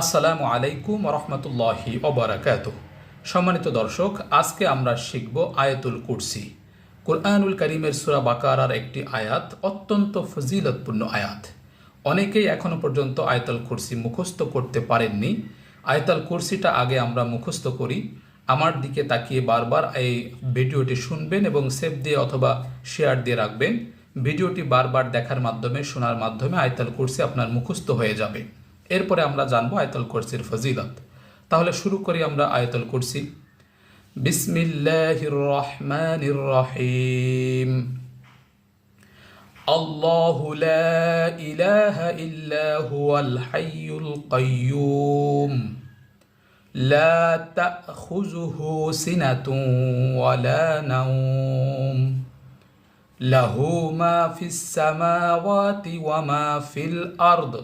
আসসালামু আলাইকুম রহমতুল্লাহি ওবরাকাত সম্মানিত দর্শক, আজকে আমরা শিখব আয়াতুল কুরসি। কোরআনুল করিমের সুরা বাকারার একটি আয়াত, অত্যন্ত ফজিলতপূর্ণ আয়াত। অনেকেই এখনও পর্যন্ত আয়তাল কুরসি মুখস্থ করতে পারেননি। আয়তাল কুরসিটা আগে আমরা মুখস্থ করি। আমার দিকে তাকিয়ে বারবার এই ভিডিওটি শুনবেন এবং সেভ দিয়ে অথবা শেয়ার দিয়ে রাখবেন। ভিডিওটি বারবার দেখার মাধ্যমে, শোনার মাধ্যমে আয়তাল কুরসি আপনার মুখস্থ হয়ে যাবে। এরপরে আমরা জানবো আয়তাল কুরসির ফজিলত তাহলে শুরু করি আমরা আয়তাল কুরসি বিসমিল্লাহির রহমানির রহিম الله لا إله إلا هو الحي القيوم لا تأخذه سنة ولا نوم له ما في السماوات وما في الأرض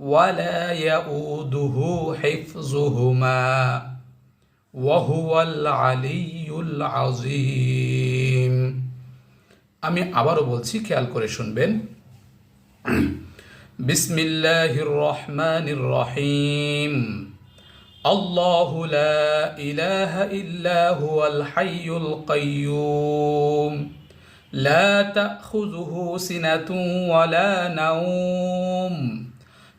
ولا يؤوده حفظهما وهو العلي العظيم আমি আবারও বলছি খেয়াল করে শুনবেন বিসমিল্লাহির রহমানির রহিম الله لا إله إلا هو الحي القيوم لا تأخذه سنة ولا نوم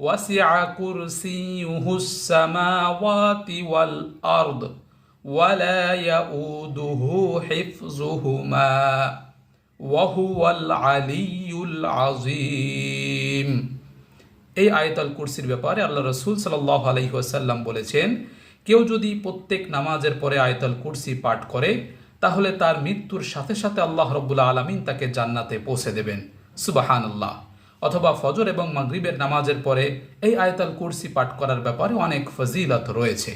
وسع كرسيه السماوات والأرض ولا يؤوده حفظهما وهو العلي العظيم এই আয়তাল কুরসির ব্যাপারে আল্লাহ রসুল সাল্লাহ আলহি ওয়াসাল্লাম বলেছেন কেউ যদি প্রত্যেক নামাজের পরে আয়তাল কুরসি পাঠ করে তাহলে তার মৃত্যুর সাথে সাথে আল্লাহ রব্বুল্লা আলমিন তাকে জান্নাতে পৌঁছে দেবেন সুবাহান আল্লাহ অথবা ফজর এবং মাগরিবের নামাজের পরে এই আয়তাল কুরসি পাঠ করার ব্যাপারে অনেক ফজিলত রয়েছে।